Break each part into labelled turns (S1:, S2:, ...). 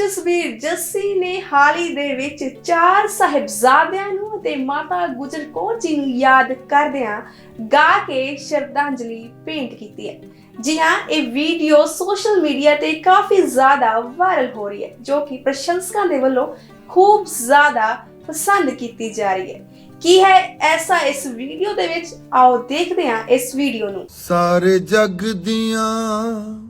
S1: ਜਸਵੀਰ ਜੱਸੀ ਨੇ ਹਾਲ ਦੇ ਵਿੱਚ ਚਾਰ ਸਾਹਿਬਜ਼ਾਦਿਆਂ ਨੂੰ ਅਤੇ ਮਾਤਾ ਗੁਜਰ ਕੌਰ ਜੀ ਨੂੰ ਯਾਦ ਕਰਦਿਆਂ ਗਾ ਕੇ ਸ਼ਰਧਾਂਜਲੀ ਭੇਂਟ ਕੀਤੀ ਹੈ। ਜੀ ਹਾਂ, ਇਹ ਵੀਡੀਓ ਸੋਸ਼ਲ ਮੀਡੀਆ ਤੇ ਕਾਫੀ ਜ਼ਿਆਦਾ ਵਾਇਰਲ ਹੋ ਰਹੀ ਹੈ, ਜੋ ਕਿ ਪ੍ਰਸ਼ੰਸਕਾਂ ਦੇ ਵੱਲੋਂ ਖੂਬ ਜ਼ਿਆਦਾ ਪਸੰਦ ਕੀਤੀ ਜਾ ਰਹੀ ਹੈ। ਕੀ ਹੈ ਐਸਾ ਇਸ ਵੀਡੀਓ ਦੇ ਵਿੱਚ? ਆਓ ਦੇਖਦੇ ਹਾਂ ਇਸ ਵੀਡੀਓ ਨੂੰ।
S2: ਸਾਰੇ ਜਗ ਦੀਆਂ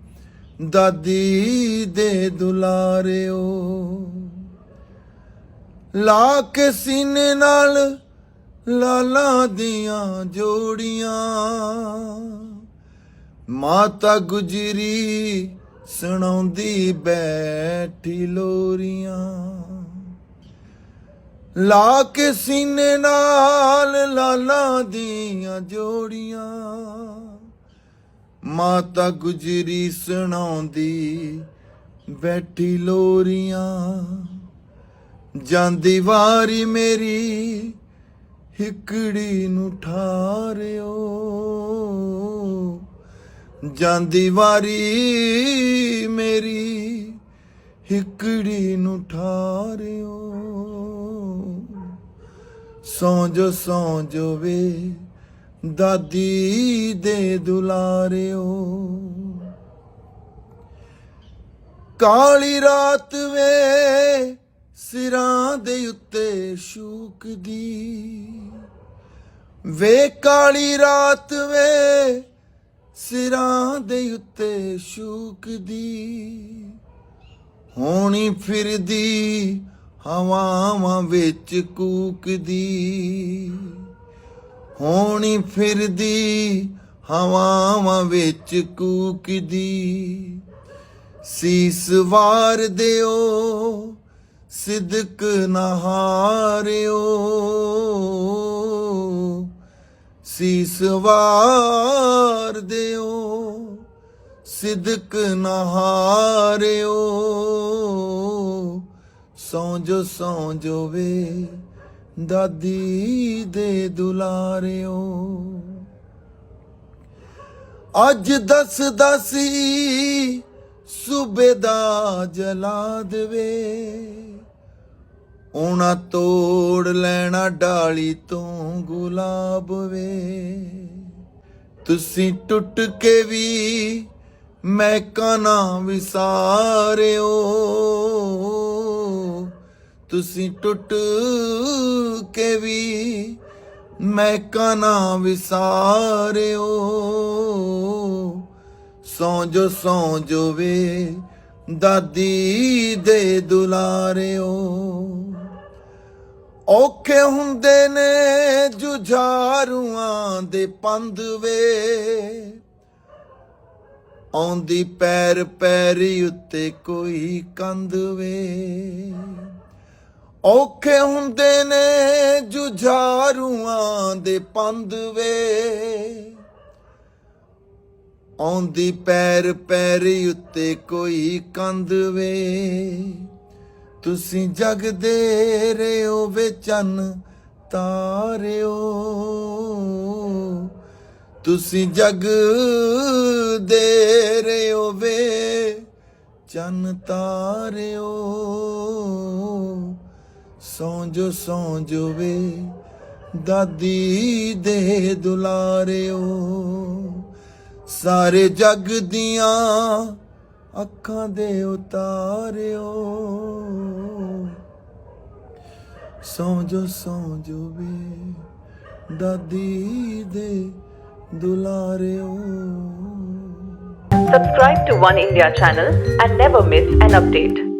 S2: ਦਾਦੀ ਦੇ ਦੁਲਾਰਿਓ, ਲਾ ਕੇ ਸੀਨੇ ਨਾਲ ਲਾਲਾਂ ਦੀਆਂ ਜੋੜੀਆਂ। ਮਾਤਾ ਗੁਜਰੀ ਸੁਣਾਉਂਦੀ ਬੈਠੀ ਲੋਰੀਆਂ। ਲਾ ਕੇ ਸੀਨੇ ਨਾਲ ਲਾਲਾਂ ਦੀਆਂ ਜੋੜੀਆਂ। ਮਾਤਾ ਗੁਜਰੀ ਸੁਣਾਉਂਦੀ, ਬੈਠੀ ਲੋਰੀਆਂ। ਜਾਂਦੀ ਵਾਰੀ ਮੇਰੀ ਹਿਕੜੀ ਨੂੰ ਠਾਰਿਓ। ਜਾਂਦੀ ਵਾਰੀ ਮੇਰੀ ਹਿਕੜੀ ਨੂੰ ਠਾਰਿਓ। ਸੌਂ ਜੋ ਸੌਂ ਜੋ ਵੇ ਦਾਦੀ ਦੇ ਦੁਲਾਰਿਓ। ਕਾਲੀ ਰਾਤ ਵੇ ਸਿਰਾਂ ਦੇ ਉੱਤੇ ਸ਼ੂਕਦੀ। ਵੇ ਕਾਲੀ ਰਾਤ ਵੇ ਸਿਰਾਂ ਦੇ ਉੱਤੇ ਸ਼ੂਕਦੀ। ਹੋਣੀ ਫਿਰਦੀ ਹਵਾਵਾਂ ਵਿੱਚ ਕੂਕਦੀ। ਹੋਣੀ ਫਿਰਦੀ, ਹਵਾਵਾਂ ਵਿੱਚ ਕੂਕਦੀ। ਸੀਸ ਵਾਰ ਦਿਓ, ਸਿਦਕ ਨਹਾਰਿਓ ਸੀਸ ਵਾਰ ਦਿਓ, ਸਿਦਕ ਨਹਾਰਿਓ ਸੌਂ ਜੋ ਸੌਂ ਜੋ ਵੇ ਦਾਦੀ ਦੇ ਦੁਲਾਰਿਓ। ਅੱਜ ਦਸ ਦਸੀ ਸੂਬੇਦਾ ਜਲਾ ਦੇਵੇ। ਉਹਨਾਂ ਤੋੜ ਲੈਣਾ ਡਾਲੀ ਤੋਂ ਗੁਲਾਬ ਵੇ। ਤੁਸੀਂ ਟੁੱਟ ਕੇ ਵੀ ਮੈਂ ਕਾਨਾ ਵਿਸਾਰਿਓ। ਤੁਸੀਂ ਟੁੱਟ ਕੇ ਵੀ ਮੈਂ ਕਾਨਾ ਵਿਸਾਰਿਓ। ਸੌਂ ਜੋ ਸੌਂ ਜੋ ਵੇ ਦਾਦੀ ਦੇ ਦੁਲਾਰਿਓ। ਔਖੇ ਹੁੰਦੇ ਨੇ ਜੁਝਾਰੂਆਂ ਦੇ ਪੰਦ ਵੇ। ਆਉਂਦੀ ਪੈਰ ਪੈਰੀ ਉੱਤੇ ਕੋਈ ਕੰਧ ਵੇ। ਔਖੇ ਹੁੰਦੇ ਨੇ ਜੁਝਾਰੂਆਂ ਦੇ ਪੰਧ ਵੇ ਆਉਂਦੀ ਪੈਰ ਪੈਰੀ ਉੱਤੇ ਕੋਈ ਕੰਧ ਵੇ ਤੁਸੀਂ ਜਗਦੇ ਰਿਓ ਵੇ ਚੰਨ ਤਾਰਿਓ। ਤੁਸੀਂ ਜਗ ਦੇ ਰਿਓ ਵੇ ਚੰਨ ਤਾਰਿਓ। ਸੌਂ ਜੋ ਸੌਂ ਜੋ ਵੇ ਦਾਦੀ ਦੇ ਦੁਲਾਰਿਓ ਸਾਰੇ ਜਗ ਦੀਆਂ ਅੱਖਾਂ ਦੇ ਉਤਾਰਿਓ ਸੌਂ ਜੋ ਸੌਂ ਜੋ ਵੇ ਦਾਦੀ ਦੇ ਦੁਲਾਰਿਓ
S3: Subscribe to One India channel and never miss an update.